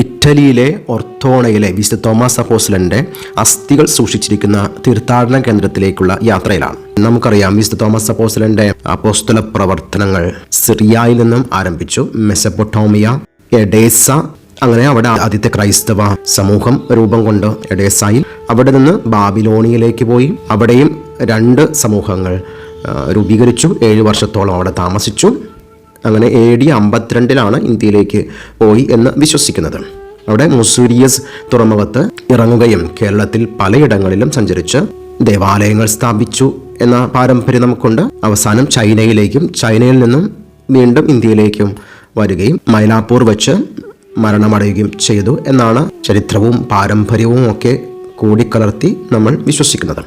ഇറ്റലിയിലെ ഒർത്തോണയിലെ വിശുദ്ധ തോമസ് അപ്പോസ്ലന്റെ അസ്ഥികൾ സൂക്ഷിച്ചിരിക്കുന്ന തീർത്ഥാടന കേന്ദ്രത്തിലേക്കുള്ള യാത്രയിലാണ്. നമുക്കറിയാം വിശുദ്ധ തോമസ് അപ്പോസ്ലന്റെ അപ്പോസ്തല പ്രവർത്തനങ്ങൾ സിറിയയിൽ നിന്നും ആരംഭിച്ചു. മെസപ്പൊട്ടോമിയ എഡേസ അങ്ങനെ അവിടെ ആദ്യത്തെ ക്രൈസ്തവ സമൂഹം രൂപം കൊണ്ട് എഡേസായിൽ അവിടെ നിന്ന് ബാബിലോണിയയിലേക്ക് പോയി. അവിടെയും രണ്ട് സമൂഹങ്ങൾ രൂപീകരിച്ചു. ഏഴ് വർഷത്തോളം അവിടെ താമസിച്ചു. അങ്ങനെ എ ഡി അമ്പത്തിരണ്ടിലാണ് ഇന്ത്യയിലേക്ക് പോയി എന്ന് വിശ്വസിക്കുന്നത്. അവിടെ മുസൂരിയസ് തുറമുഖത്ത് ഇറങ്ങുകയും കേരളത്തിൽ പലയിടങ്ങളിലും സഞ്ചരിച്ച് ദേവാലയങ്ങൾ സ്ഥാപിച്ചു എന്ന പാരമ്പര്യം നമുക്കുണ്ട്. അവസാനം ചൈനയിലേക്കും ചൈനയിൽ നിന്നും വീണ്ടും ഇന്ത്യയിലേക്കും വരികയും മൈലാപ്പൂർ വെച്ച് മരണമടയുകയും ചെയ്തു എന്നാണ് ചരിത്രവും പാരമ്പര്യവും ഒക്കെ കൂടിക്കലർത്തി നമ്മൾ വിശ്വസിക്കുന്നത്.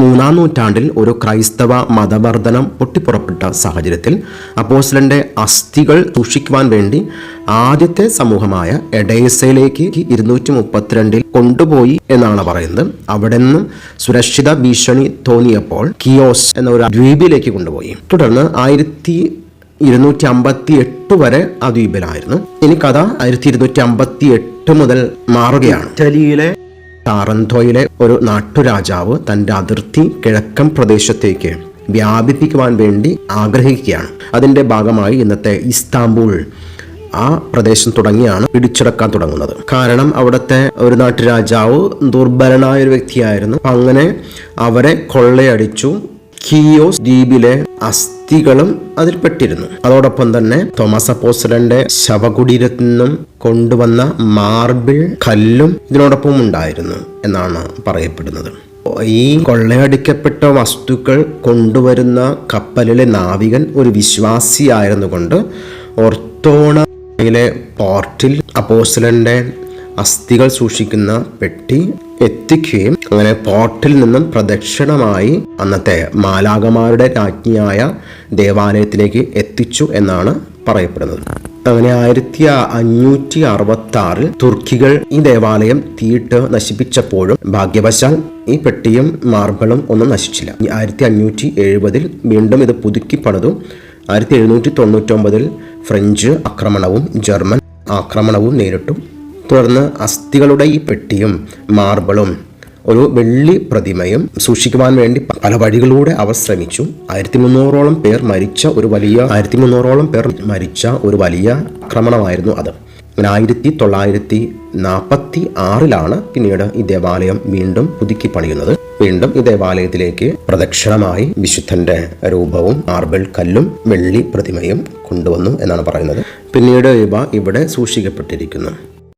മൂന്നാം നൂറ്റാണ്ടിൽ ഒരു ക്രൈസ്തവ മതവർദ്ധനം പൊട്ടിപ്പുറപ്പെട്ട സാഹചര്യത്തിൽ അപ്പോസ്ലന്റെ അസ്ഥികൾ സൂക്ഷിക്കുവാൻ വേണ്ടി ആദ്യത്തെ സമൂഹമായ എഡേസയിലേക്ക് ഇരുന്നൂറ്റി മുപ്പത്തിരണ്ടിൽ കൊണ്ടുപോയി എന്നാണ് പറയുന്നത്. അവിടെ നിന്നും സുരക്ഷിത ഭീഷണി തോന്നിയപ്പോൾ കിയോസ് എന്ന ഒരു ദ്വീപിലേക്ക് കൊണ്ടുപോയി. തുടർന്ന് ആയിരത്തി ഇരുന്നൂറ്റി അമ്പത്തി എട്ട് വരെ ആ ദ്വീപിലായിരുന്നു. ഇനി കഥ ആയിരത്തി ഇരുന്നൂറ്റി അമ്പത്തി എട്ട് മുതൽ മാറുകയാണ്. ഇറ്റലിയിലെ ടാറന്തോയിലെ ഒരു നാട്ടുരാജാവ് തന്റെ അതിർത്തി കിഴക്കൻ പ്രദേശത്തേക്ക് വ്യാപിപ്പിക്കുവാൻ വേണ്ടി ആഗ്രഹിക്കുകയാണ്. അതിന്റെ ഭാഗമായി ഇന്നത്തെ ഇസ്താംബൂൾ ആ പ്രദേശം തുടങ്ങിയാണ് പിടിച്ചെടുക്കാൻ തുടങ്ങുന്നത്. കാരണം അവിടുത്തെ ഒരു നാട്ടുരാജാവ് ദുർബലനായ ഒരു വ്യക്തിയായിരുന്നു. അങ്ങനെ അവരെ കൊള്ളയടിച്ചു. കിയോസ് ദ്വീപിലെ അസ്ഥികളും അതിൽപ്പെട്ടിരുന്നു അതോടൊപ്പം തന്നെ തോമസ് അപ്പോസ്റ്റലന്റെ ശവകുടീരത്തിൽ നിന്നും കൊണ്ടുവന്ന മാർബിൾ കല്ലും ഇതിനോടൊപ്പം ഉണ്ടായിരുന്നു എന്നാണ് പറയപ്പെടുന്നത്. ഈ കൊള്ളയടിക്കപ്പെട്ട വസ്തുക്കൾ കൊണ്ടുവരുന്ന കപ്പലിലെ നാവികൻ ഒരു വിശ്വാസിയായിരുന്നുകൊണ്ട് ഒർത്തോണയിലെ പോർട്ടിൽ അപ്പോസ്റ്റലന്റെ അസ്ഥികൾ സൂക്ഷിക്കുന്ന പെട്ടി എത്തിക്കുകയും അങ്ങനെ പോർട്ടിൽ നിന്നും പ്രദക്ഷിണമായി അന്നത്തെ മാലാകമാരുടെ രാജ്ഞിയായ ദേവാലയത്തിലേക്ക് എത്തിച്ചു എന്നാണ് പറയപ്പെടുന്നത്. അങ്ങനെ ആയിരത്തി അഞ്ഞൂറ്റി അറുപത്തി ആറിൽ തുർക്കികൾ ഈ ദേവാലയം തീയിട്ട് നശിപ്പിച്ചപ്പോഴും ഭാഗ്യവശാൽ ഈ പെട്ടിയും മാർബിളും ഒന്നും നശിച്ചില്ല. ആയിരത്തി അഞ്ഞൂറ്റി എഴുപതിൽ വീണ്ടും ഇത് പുതുക്കി പണിതു. ആയിരത്തി എഴുന്നൂറ്റി തൊണ്ണൂറ്റൊമ്പതിൽ ഫ്രഞ്ച് ആക്രമണവും ജർമ്മൻ ആക്രമണവും നേരിട്ടു. തുടർന്ന് അസ്ഥികളുടെ ഈ പെട്ടിയും മാർബിളും ഒരു വെള്ളി പ്രതിമയും സൂക്ഷിക്കുവാൻ വേണ്ടി പല വഴികളിലൂടെ അവർ ശ്രമിച്ചു. ആയിരത്തി മുന്നൂറോളം പേർ മരിച്ച ഒരു വലിയ ആയിരത്തി മുന്നൂറോളം പേർ മരിച്ച ഒരു വലിയ ആക്രമണമായിരുന്നു അത്. അങ്ങനെ ആയിരത്തി തൊള്ളായിരത്തി നാൽപ്പത്തി ആറിലാണ് പിന്നീട് ഈ ദേവാലയം വീണ്ടും പുതുക്കി പണിയുന്നത്. വീണ്ടും ഈ ദേവാലയത്തിലേക്ക് പ്രദക്ഷിണമായി വിശുദ്ധന്റെ രൂപവും മാർബിൾ കല്ലും വെള്ളി പ്രതിമയും കൊണ്ടുവന്നു എന്നാണ് പറയുന്നത്. പിന്നീട് ഇവ ഇവിടെ സൂക്ഷിക്കപ്പെട്ടിരിക്കുന്നു.